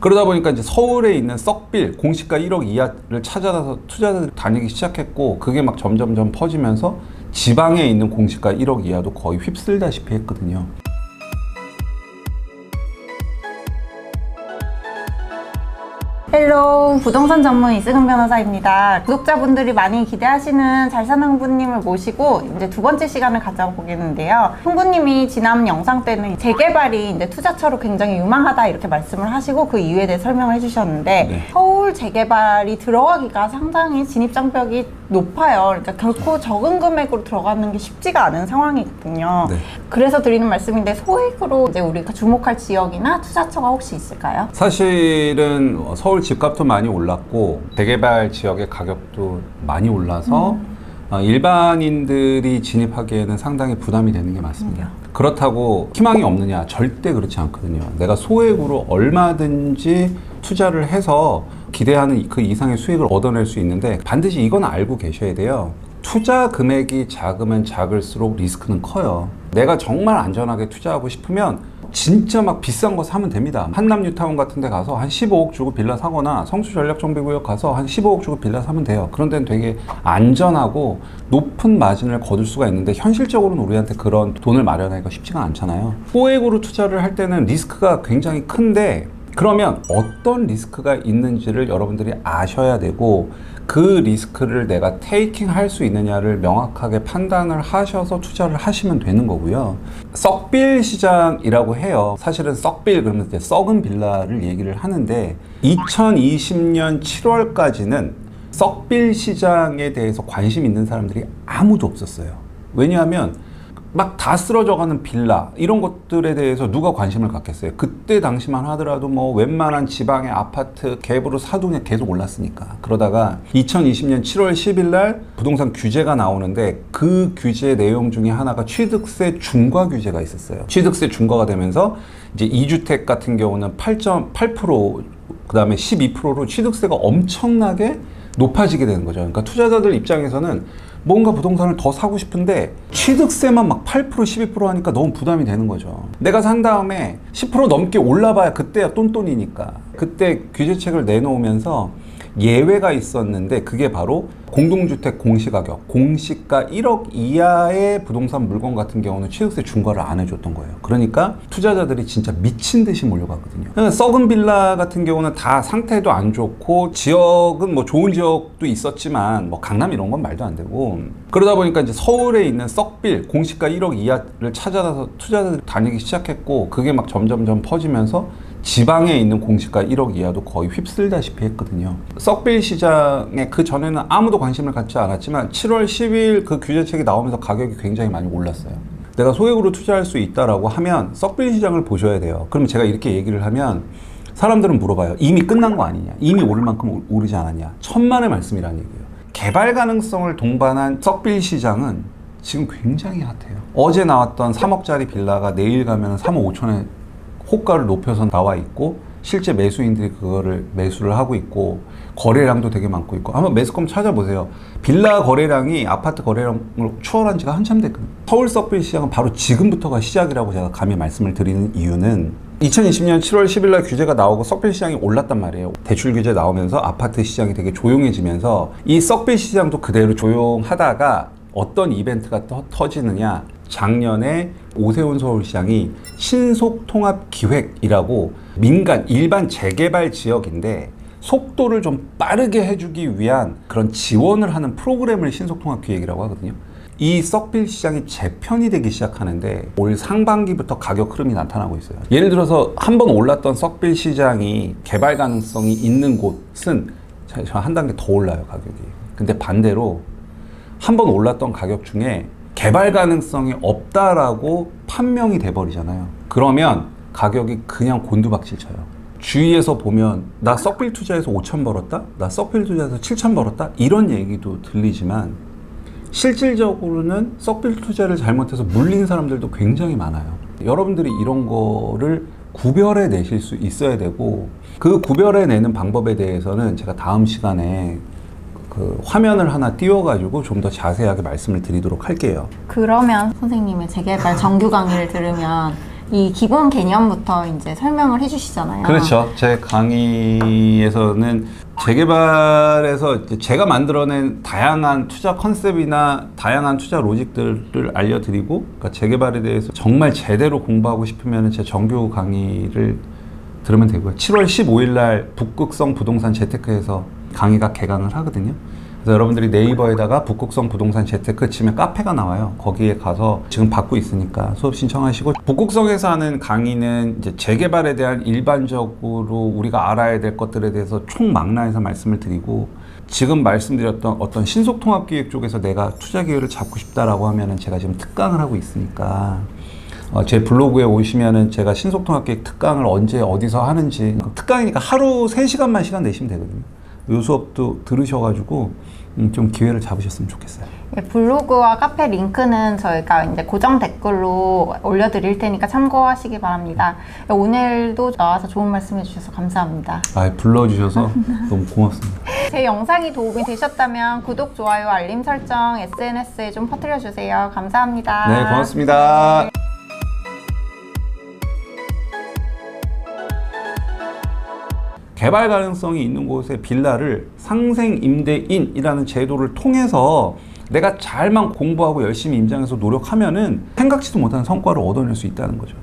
그러다 보니까 이제 서울에 있는 썩빌 공시가 1억 이하를 찾아서 투자자들이 다니기 시작했고 그게 막 점점점 퍼지면서 지방에 있는 공시가 1억 이하도 거의 휩쓸다시피 했거든요. 헬로 부동산 전문 이승은 변호사입니다. 구독자분들이 많이 기대하시는 잘 사는 흥부님을 모시고 이제 두 번째 시간을 가져보겠는데요. 흥부님이 지난 영상 때는 재개발이 이제 투자처로 굉장히 유망하다 이렇게 말씀을 하시고 그 이유에 대해 설명을 해주셨는데 네. 서울 재개발이 들어가기가 상당히 진입 장벽이 높아요. 그러니까 결코 적은 금액으로 들어가는 게 쉽지가 않은 상황이거든요. 네. 그래서 드리는 말씀인데 소액으로 이제 우리가 주목할 지역이나 투자처가 혹시 있을까요? 사실은 서울 집값도 많이 올랐고 재개발 지역의 가격도 많이 올라서 어, 일반인들이 진입하기에는 상당히 부담이 되는 게 맞습니다. 그렇다고 희망이 없느냐? 절대 그렇지 않거든요. 내가 소액으로 얼마든지 투자를 해서 기대하는 그 이상의 수익을 얻어낼 수 있는데 반드시 이건 알고 계셔야 돼요. 투자 금액이 작으면 작을수록 리스크는 커요. 내가 정말 안전하게 투자하고 싶으면 진짜 막 비싼 거 사면 됩니다. 한남 뉴타운 같은 데 가서 한 15억 주고 빌라 사거나 성수 전략 정비구역 가서 한 15억 주고 빌라 사면 돼요. 그런 데는 되게 안전하고 높은 마진을 거둘 수가 있는데 현실적으로는 우리한테 그런 돈을 마련하기가 쉽지가 않잖아요. 소액으로 투자를 할 때는 리스크가 굉장히 큰데 그러면 어떤 리스크가 있는지를 여러분들이 아셔야 되고 그 리스크를 내가 테이킹 할 수 있느냐를 명확하게 판단을 하셔서 투자를 하시면 되는 거고요. 썩빌 시장이라고 해요. 사실은 썩빌 그러면 이제 썩은 빌라를 얘기를 하는데 2020년 7월까지는 썩빌 시장에 대해서 관심 있는 사람들이 아무도 없었어요. 왜냐하면 막 다 쓰러져가는 빌라 이런 것들에 대해서 누가 관심을 갖겠어요. 그때 당시만 하더라도 뭐 웬만한 지방의 아파트 갭으로 사동에 계속 올랐으니까. 그러다가 2020년 7월 10일 날 부동산 규제가 나오는데 그 규제 내용 중에 하나가 취득세 중과 규제가 있었어요. 취득세 중과가 되면서 이제 2주택 같은 경우는 8.8% 그 다음에 12%로 취득세가 엄청나게 높아지게 되는 거죠. 그러니까 투자자들 입장에서는 뭔가 부동산을 더 사고 싶은데 취득세만 막 8% 12% 하니까 너무 부담이 되는 거죠. 내가 산 다음에 10% 넘게 올라봐야 그때야 똔똔이니까. 그때 규제책을 내놓으면서 예외가 있었는데 그게 바로 공동주택 공시가격, 공시가 1억 이하의 부동산 물건 같은 경우는 취득세 중과를 안 해줬던 거예요. 그러니까 투자자들이 진짜 미친 듯이 몰려갔거든요. 그러니까 썩은 빌라 같은 경우는 다 상태도 안 좋고 지역은 뭐 좋은 지역도 있었지만 뭐 강남 이런 건 말도 안 되고 그러다 보니까 이제 서울에 있는 썩빌 공시가 1억 이하를 찾아서 투자자들이 다니기 시작했고 그게 막 점점점 퍼지면서 지방에 있는 공시가 1억 이하도 거의 휩쓸다시피 했거든요. 썩빌 시장에 그 전에는 아무도 관심을 갖지 않았지만 7월 10일 그 규제책이 나오면서 가격이 굉장히 많이 올랐어요. 내가 소액으로 투자할 수 있다라고 하면 썩빌 시장을 보셔야 돼요. 그러면 제가 이렇게 얘기를 하면 사람들은 물어봐요. 이미 끝난 거 아니냐? 이미 오를 만큼 오- 오르지 않았냐? 천만의 말씀이라는 얘기예요. 개발 가능성을 동반한 썩빌 시장은 지금 굉장히 핫해요. 어제 나왔던 3억짜리 빌라가 내일 가면 3억 5천에 호가를 높여서 나와 있고 실제 매수인들이 그거를 매수를 하고 있고 거래량도 되게 많고 있고 한번 매스컴 찾아보세요. 빌라 거래량이 아파트 거래량을 추월한 지가 한참 됐거든요. 서울 썩빌 시장은 바로 지금부터가 시작이라고 제가 감히 말씀을 드리는 이유는 2020년 7월 10일 날 규제가 나오고 썩빌 시장이 올랐단 말이에요. 대출 규제 나오면서 아파트 시장이 되게 조용해지면서 이 썩빌 시장도 그대로 조용하다가 어떤 이벤트가 터, 터지느냐 작년에 오세훈 서울시장이 신속통합 기획이라고 민간 일반 재개발 지역인데 속도를 좀 빠르게 해주기 위한 그런 지원을 하는 프로그램을 신속통합 기획이라고 하거든요. 이 썩빌 시장이 재편이 되기 시작하는데 올 상반기부터 가격 흐름이 나타나고 있어요. 예를 들어서 한 번 올랐던 썩빌 시장이 개발 가능성이 있는 곳은 한 단계 더 올라요 가격이. 근데 반대로 한 번 올랐던 가격 중에 개발 가능성이 없다라고 판명이 돼버리잖아요. 그러면 가격이 그냥 곤두박질 쳐요. 주위에서 보면 나 썩빌 투자해서 5천 벌었다? 나 썩빌 투자해서 7천 벌었다? 이런 얘기도 들리지만 실질적으로는 썩빌 투자를 잘못해서 물린 사람들도 굉장히 많아요. 여러분들이 이런 거를 구별해 내실 수 있어야 되고 그 구별해 내는 방법에 대해서는 제가 다음 시간에 그 화면을 하나 띄워가지고 좀 더 자세하게 말씀을 드리도록 할게요. 그러면 선생님의 재개발 정규 강의를 들으면 이 기본 개념부터 이제 설명을 해주시잖아요. 그렇죠. 제 강의에서는 재개발에서 제가 만들어낸 다양한 투자 컨셉이나 다양한 투자 로직들을 알려드리고 그러니까 재개발에 대해서 정말 제대로 공부하고 싶으면 제 정규 강의를 들으면 되고요. 7월 15일 날 북극성 부동산 재테크에서 강의가 개강을 하거든요. 그래서 여러분들이 네이버에다가 북극성 부동산 재테크 치면 카페가 나와요. 거기에 가서 지금 받고 있으니까 수업 신청하시고 북극성에서 하는 강의는 이제 재개발에 대한 일반적으로 우리가 알아야 될 것들에 대해서 총망라해서 말씀을 드리고 지금 말씀드렸던 어떤 신속통합기획 쪽에서 내가 투자 기회를 잡고 싶다라고 하면은 제가 지금 특강을 하고 있으니까 어, 제 블로그에 오시면은 제가 신속통합기획 특강을 언제 어디서 하는지 특강이니까 하루 3시간만 시간 내시면 되거든요. 요 수업도 들으셔가지고 음, 좀 기회를 잡으셨으면 좋겠어요. 예, 블로그와 카페 링크는 저희가 이제 고정 댓글로 올려드릴 테니까 참고하시기 바랍니다. 오늘도 나와서 좋은 말씀 해 주셔서 감사합니다. 아, 불러주셔서 너무 고맙습니다. 제 영상이 도움이 되셨다면 구독, 좋아요, 알림 설정, SNS에 좀 퍼뜨려 주세요. 감사합니다. 네, 고맙습니다. 개발 가능성이 있는 곳에 빌라를 상생 임대인이라는 제도를 통해서 내가 잘만 공부하고 열심히 임장해서 노력하면은 생각지도 못한 성과를 얻어낼 수 있다는 거죠.